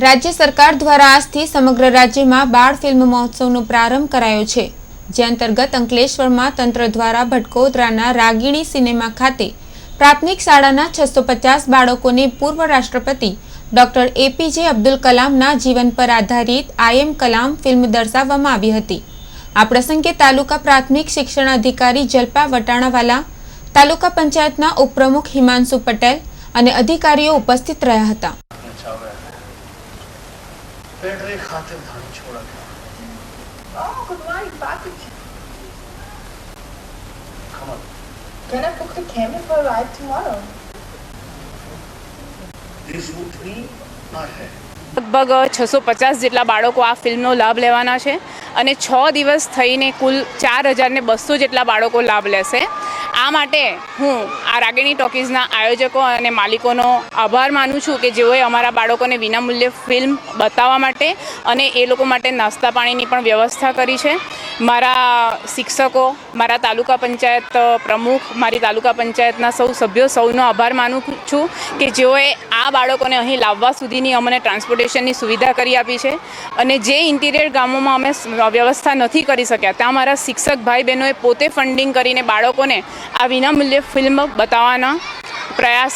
રાજ્ય સરકાર દ્વારા આજથી સમગ્ર રાજ્યમાં બાળ ફિલ્મ મહોત્સવનો પ્રારંભ કરાયો છે, જે અંતર્ગત અંકલેશ્વરમાં તંત્ર દ્વારા ભટકોદરાના રાગીણી સિનેમા ખાતે પ્રાથમિક શાળાના છસો પચાસ બાળકોને પૂર્વ રાષ્ટ્રપતિ ડોક્ટર એપીજે અબ્દુલ કલામના જીવન પર આધારિત આઈએમ કલામ ફિલ્મ દર્શાવવામાં આવી હતી. આ પ્રસંગે તાલુકા પ્રાથમિક શિક્ષણ અધિકારી જલ્પા વટાણાવાલા, તાલુકા પંચાયતના ઉપપ્રમુખ હિમાંશુ પટેલ અને અધિકારીઓ ઉપસ્થિત રહ્યા હતા. પેટરે ખાતે ધાણી છોડા Oh, good morning, Papi. Come on. Can I book the chemical ride tomorrow? This would be not here. લગભગ છસો પચાસ જેટલા બાળકો આ ફિલ્મનો લાભ લેવાના છે અને છ દિવસ થઈને કુલ ચાર હજારને બસો જેટલા બાળકો લાભ લેશે આ માટે હું આ રાગિણી ટોકીઝના આયોજકો અને માલિકોનો આભાર માનું છું કે જેઓએ અમારા બાળકોને વિનામૂલ્યે ફિલ્મ બતાવવા માટે અને એ લોકો માટે નાસ્તા પાણીની પણ વ્યવસ્થા કરી છે. મારા શિક્ષકો, મારા તાલુકા પંચાયત પ્રમુખ, મારી તાલુકા પંચાયતના સૌ સભ્યો સૌનો આભાર માનું છું કે જેઓએ આ બાળકોને અહીં લાવવા સુધીની અમને ટ્રાન્સપોર્ટેશનની સુવિધા કરી આપી છે. અને જે ઇન્ટિરિયર ગામોમાં અમે વ્યવસ્થા નથી કરી શક્યા, ત્યાં મારા શિક્ષક ભાઈ બહેનોએ પોતે ફંડિંગ કરીને બાળકોને આ વિનામૂલ્યે ફિલ્મ બતાવવાના પ્રયાસ